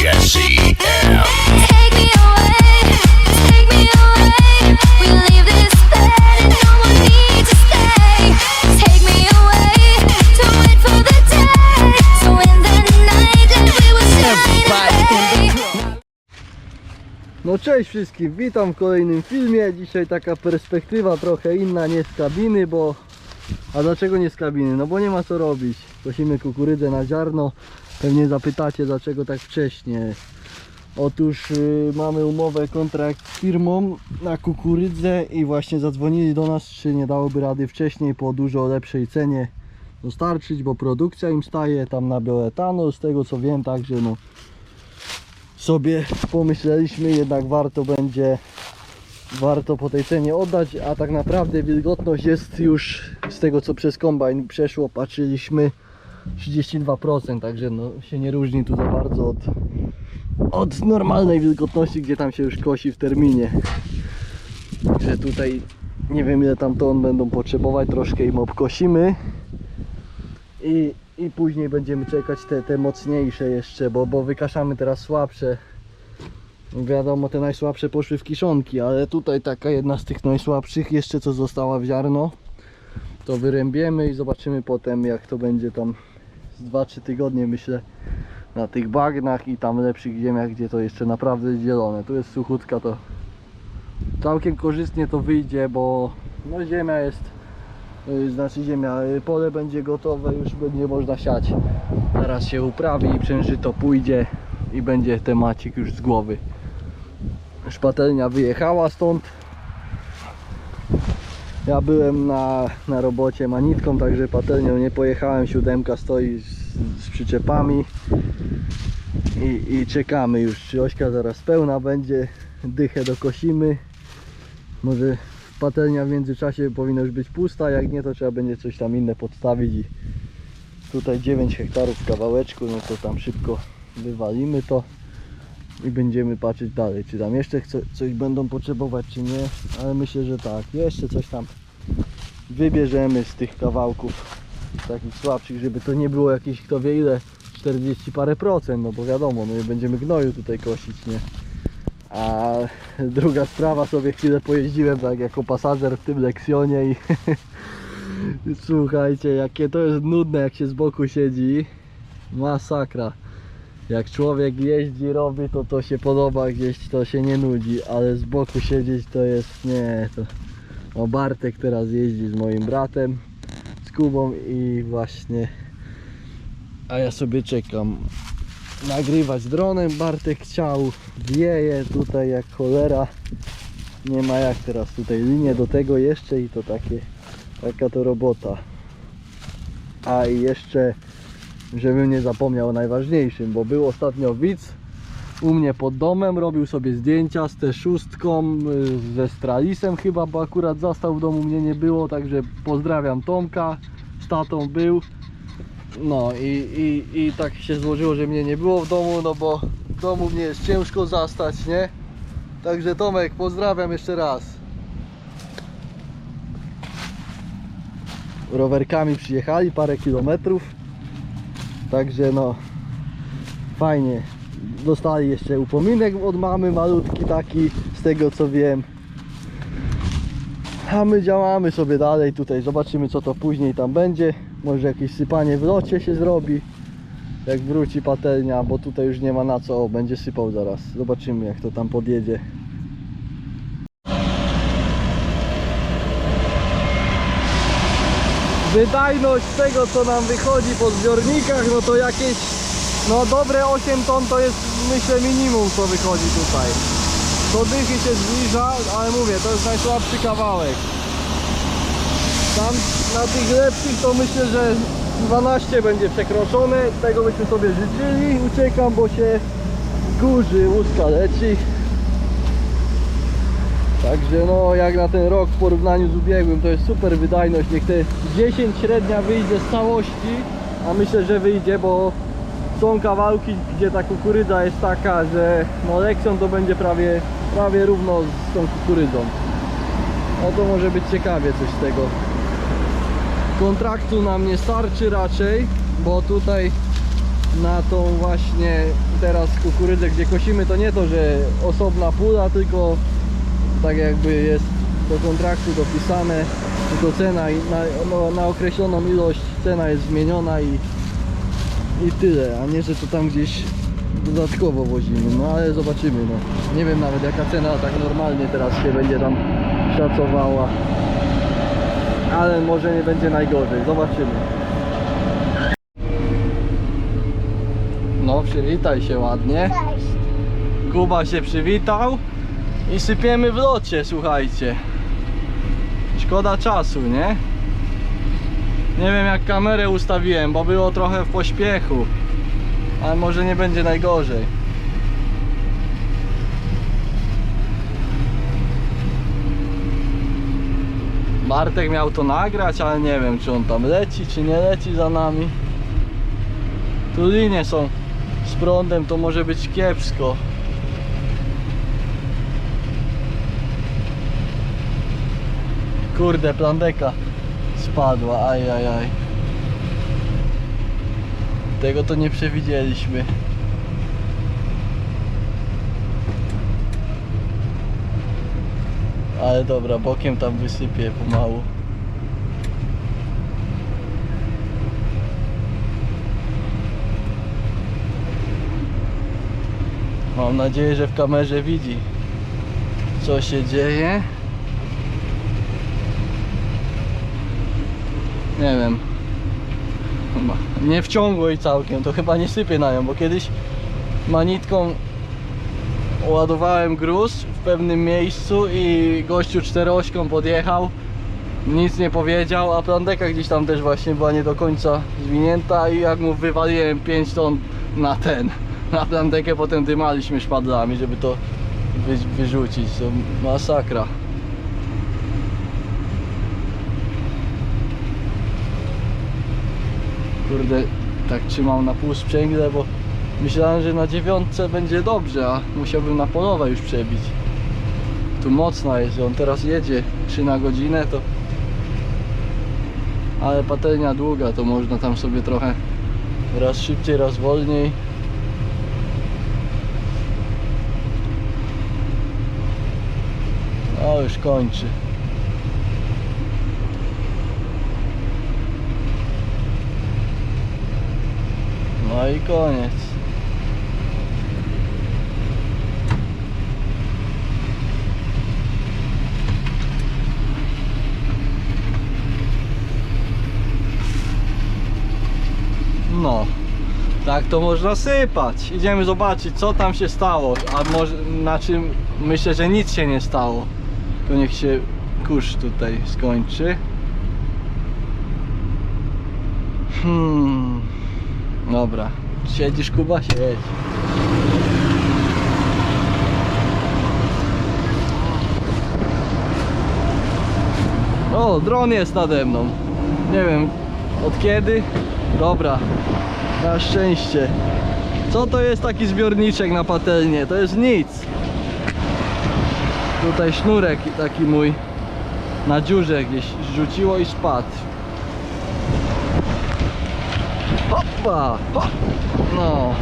Jesse M. Take me away. Take me away. We leave this bed and no one needs to stay. Take me away to wait for the day. So in the night we will shine. No cześć wszystkim, witam w kolejnym filmie. Dzisiaj taka perspektywa trochę inna, nie z kabiny, bo... A dlaczego nie z kabiny? No bo nie ma co robić. Kosimy kukurydzę na ziarno. Pewnie zapytacie dlaczego tak wcześnie. Otóż y, mamy umowę, kontrakt z firmą na kukurydzę i właśnie zadzwonili do nas, czy nie dałoby rady wcześniej po dużo lepszej cenie dostarczyć, bo produkcja im staje tam na bioetanol, z tego co wiem, także no sobie pomyśleliśmy, jednak warto będzie warto po tej cenie oddać, a tak naprawdę wilgotność jest już z tego co przez kombajn przeszło, patrzyliśmy 32%, także no się nie różni tu za bardzo od, od normalnej wilgotności, gdzie tam się już kosi w terminie. Także tutaj nie wiem ile tam ton będą potrzebować, troszkę im obkosimy i, i później będziemy czekać te, te mocniejsze jeszcze, bo, bo wykaszamy teraz słabsze. Wiadomo, te najsłabsze poszły w kiszonki, ale tutaj taka jedna z tych najsłabszych, jeszcze co została w ziarno, to wyrębiemy i zobaczymy potem jak to będzie tam 2-3 tygodnie myślę na tych bagnach i tam lepszych ziemiach, gdzie to jeszcze naprawdę jest zielone. Tu jest suchutka, to całkiem korzystnie to wyjdzie, bo no ziemia jest Y, znaczy ziemia, y, pole będzie gotowe, już będzie można siać. Zaraz się uprawi i przężyto pójdzie i będzie temacik już z głowy. Szpatelnia wyjechała stąd. Ja byłem na, na robocie manitką, także patelnią nie pojechałem. Siódemka stoi z, z przyczepami i, i czekamy już. Czy ośka zaraz pełna będzie. Dychę dokosimy. Może patelnia w międzyczasie powinna już być pusta, jak nie to trzeba będzie coś tam inne podstawić i tutaj 9 hektarów w kawałeczku, no to tam szybko wywalimy to i będziemy patrzeć dalej, czy tam jeszcze coś będą potrzebować, czy nie, ale myślę, że tak, jeszcze coś tam wybierzemy z tych kawałków takich słabszych, żeby to nie było jakieś kto wie ile 40 parę procent, no bo wiadomo, my będziemy gnoju tutaj kosić, nie? A druga sprawa, sobie chwilę pojeździłem tak jako pasażer w tym Leksionie i słuchajcie, jakie to jest nudne jak się z boku siedzi. Masakra. Jak człowiek jeździ, robi to to się podoba, gdzieś to się nie nudzi, ale z boku siedzieć to jest nie, to o Bartek teraz jeździ z moim bratem, z Kubą i właśnie a ja sobie czekam nagrywać dronem. Bartek chciał, wieje tutaj jak cholera. Nie ma jak teraz tutaj linię do tego jeszcze i to takie, taka to robota. A i jeszcze, żebym nie zapomniał o najważniejszym, bo był ostatnio widz u mnie pod domem, robił sobie zdjęcia z T6, y, ze Stralisem chyba, bo akurat zastał w domu mnie nie było, także pozdrawiam Tomka, z tatą był. No i, i, i tak się złożyło, że mnie nie było w domu, no bo w domu mnie jest ciężko zastać, nie? Także Tomek, pozdrawiam jeszcze raz. Rowerkami przyjechali parę kilometrów. Także no fajnie. Dostali jeszcze upominek od mamy malutki taki, z tego co wiem. A my działamy sobie dalej tutaj, zobaczymy co to później tam będzie. Może jakieś sypanie w locie się zrobi. Jak wróci patelnia, bo tutaj już nie ma na co, o, będzie sypał zaraz. Zobaczymy jak to tam podjedzie. Wydajność tego co nam wychodzi po zbiornikach, no to jakieś no dobre 8 ton to jest myślę minimum co wychodzi tutaj. Do dychy się zbliża, ale mówię, to jest najsłabszy kawałek. Tam na tych lepszych to myślę, że 12 będzie przekroczone, tego byśmy sobie życzyli. Uciekam, bo się kurzy, łuska leci. Także no jak na ten rok w porównaniu z ubiegłym to jest super wydajność. Niech te 10 średnia wyjdzie z całości, a myślę, że wyjdzie, bo są kawałki, gdzie ta kukurydza jest taka, że no Lexion to będzie prawie, prawie równo z tą kukurydzą. No to może być ciekawie coś z tego. Kontraktu nam nie starczy raczej, bo tutaj na tą właśnie teraz kukurydzę, gdzie kosimy, to nie to, że osobna pula, tylko tak jakby jest do kontraktu dopisane, tylko cena i na, no, na określoną ilość cena jest zmieniona i, i tyle, a nie, że to tam gdzieś dodatkowo wozimy, no ale zobaczymy, no. Nie wiem nawet jaka cena tak normalnie teraz się będzie tam szacowała, ale może nie będzie najgorzej, zobaczymy. No, przywitaj się ładnie. Cześć. Kuba się przywitał i sypiemy w locie, słuchajcie. Szkoda czasu, nie? Nie wiem jak kamerę ustawiłem, bo było trochę w pośpiechu. Ale może nie będzie najgorzej. Bartek miał to nagrać, ale nie wiem czy on tam leci, czy nie leci za nami. Tu linie są z prądem, to może być kiepsko. Kurde, plandeka spadła, aj, aj, aj. Tego to nie przewidzieliśmy. Ale dobra, bokiem tam wysypię pomału. Mam nadzieję, że w kamerze widzi co się dzieje. Nie wiem. Chyba nie wciągło jej całkiem, to chyba nie sypie na nią, bo kiedyś manitką ładowałem gruz w pewnym miejscu i gościu czterośką podjechał. Nic nie powiedział, a plandeka gdzieś tam też właśnie była nie do końca zwinięta i jak mu wywaliłem 5 ton na ten, na plandekę, potem dymaliśmy szpadlami, żeby to wy, wyrzucić. To masakra. Kurde, tak trzymam na pół sprzęgle, bo myślałem, że na dziewiątce będzie dobrze, a musiałbym na polowe już przebić. Tu mocna jest, on teraz jedzie 3 na godzinę, to ale patelnia długa, to można tam sobie trochę raz szybciej, raz wolniej. O, już kończy. No i koniec. No, tak to można sypać. Idziemy zobaczyć co tam się stało, a może na czym myślę, że nic się nie stało. To niech się kurz tutaj skończy. Hmm. Dobra. Siedzisz Kuba? Siedź. O, dron jest nade mną. Nie wiem od kiedy. Dobra. Na szczęście. Co to jest taki zbiorniczek na patelnię? To jest nic. Tutaj sznurek taki mój na dziurze gdzieś rzuciło i spadł. Hop. No.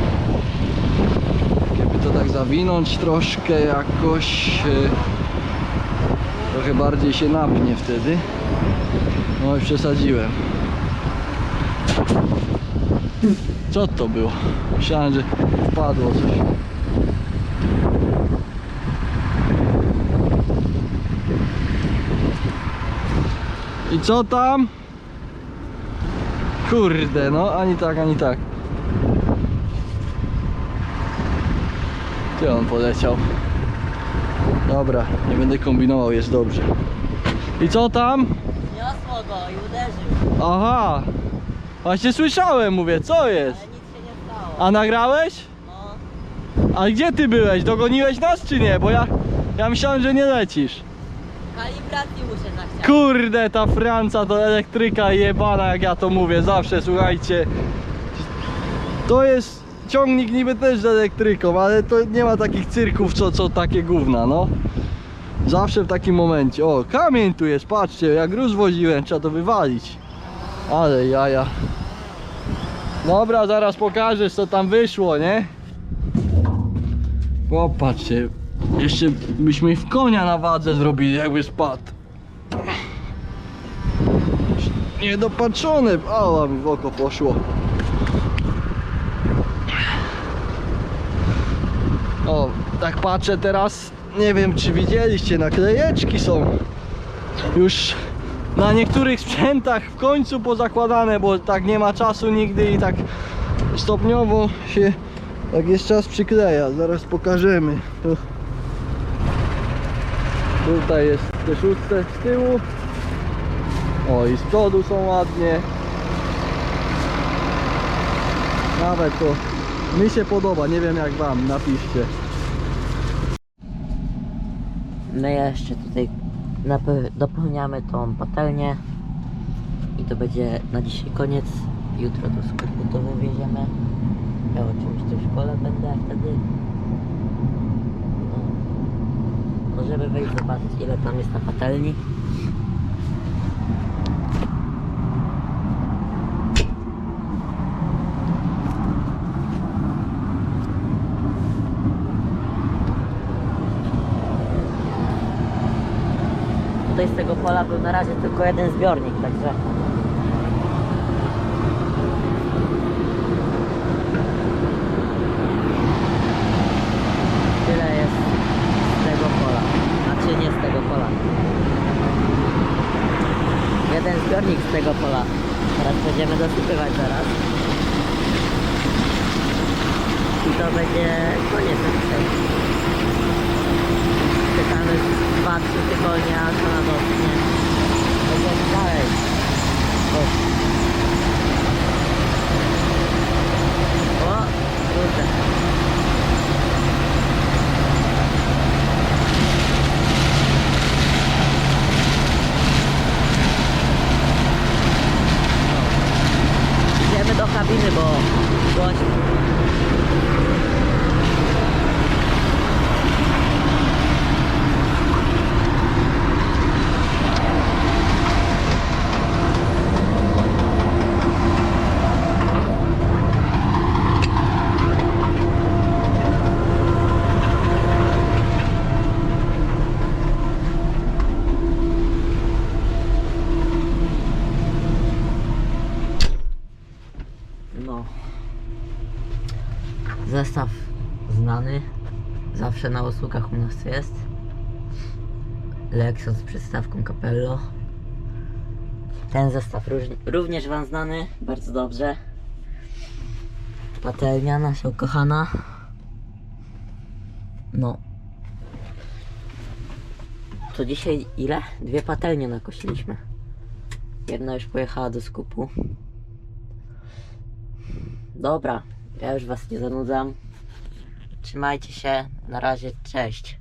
Jakby to tak zawinąć troszkę jakoś. e, Trochę bardziej się napnie wtedy. No i przesadziłem. Co to było? Myślałem, że wpadło coś. I co tam? Kurde, no ani tak, ani tak. Gdzie on poleciał? Dobra, nie będę kombinował, jest dobrze. I co tam? Niosło go i uderzył, Aha! Właśnie słyszałem, mówię, co jest? ale nic się nie stało. A nagrałeś? No, A gdzie ty byłeś? Dogoniłeś nas czy nie? Bo ja, ja myślałem, że nie lecisz. kalibracji muszę. Kurde, ta Franca to elektryka jebana, jak ja to mówię, zawsze słuchajcie. To jest ciągnik niby też z elektryką, ale to nie ma takich cyrków, co, co takie gówna, no. Zawsze w takim momencie. O, kamień tu jest, patrzcie, jak gruz woziłem, trzeba to wywalić. Ale jaja. Dobra, zaraz pokażesz, co tam wyszło, nie? Popatrzcie, jeszcze byśmy w konia na wadze zrobili, jakby spadł. Niedopatrzone, ała mi w oko poszło. O, tak patrzę teraz, nie wiem czy widzieliście, naklejeczki są już na niektórych sprzętach w końcu pozakładane, bo tak nie ma czasu nigdy i tak stopniowo się, jak jest czas przykleja, zaraz pokażemy. Tu, tutaj jest te szóste z tyłu, o i z przodu są ładnie. Nawet to mi się podoba, nie wiem jak wam, napiszcie. My jeszcze tutaj dopełniamy tą patelnię i to będzie na dzisiaj koniec. Jutro to sklepu to wywieziemy. Ja oczywiście w szkole będę wtedy. No. Możemy wejść zobaczyć ile tam jest na patelni. Tego pola był na razie tylko jeden zbiornik, także tyle jest z tego pola. Znaczy nie z tego pola. Jeden zbiornik z tego pola. Teraz będziemy dosypywać zaraz. I to będzie koniec dzisiaj. Czekamy 2-3 tygodnie, aż ona dotknie. Będziemy dalej. O. O, kurde. Idziemy do kabiny, bo głośno. No. Zestaw znany. Zawsze na usługach u nas jest. Lexus z przystawką Capello. Ten zestaw również Wam znany. Bardzo dobrze. Patelnia nasza ukochana. No. To dzisiaj ile? Dwie patelnie nakosiliśmy. Jedna już pojechała do skupu. Dobra, ja już was nie zanudzam. Trzymajcie się, na razie, cześć.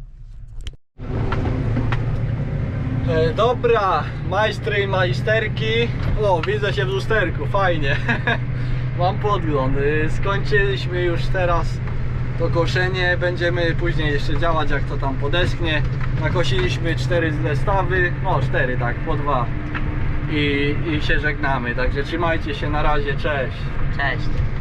E, dobra, majstry i majsterki. O, widzę się w lusterku, fajnie. Mam podgląd. E, Skończyliśmy już teraz to koszenie. Będziemy później jeszcze działać, jak to tam podesknie. Nakosiliśmy cztery zestawy, no cztery tak, po dwa. I, I się żegnamy. Także trzymajcie się, na razie, cześć. Cześć.